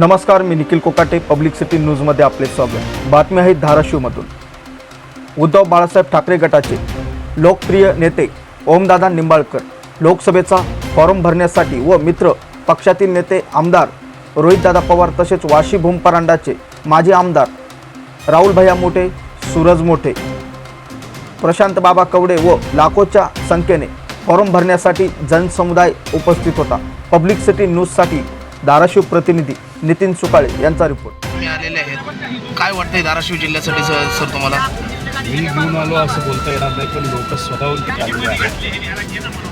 नमस्कार मी Nikhil Kokate public city न्यूजमध्ये आपले स्वागत. बातमी आहे धाराशिवमधून. उद्धव बाळासाहेब ठाकरे गटाचे लोकप्रिय नेते ओमदादा निंबाळकर लोकसभेचा फॉर्म भरण्यासाठी व मित्र पक्षातील नेते आमदार रोहितदादा पवार तसेच वाशी भूमपरांडाचे माजी आमदार राहुल भैया मोठे सूरज मोठे प्रशांत बाबा कवडे व लाखोच्या संख्येने फॉर्म भरण्यासाठी जनसमुदाय उपस्थित होता. पब्लिक सिटी न्यूजसाठी धाराशिव प्रतिनिधी नितीन सुकाळे यांचा रिपोर्ट तुम्ही आलेले आहेत. काय वाटतंय धाराशिव जिल्ह्यासाठी सर सर तुम्हाला? मी घेऊन आलो असं बोलता येणार नाही पण लोक स्वतःहून तिथे आलेले आहेत.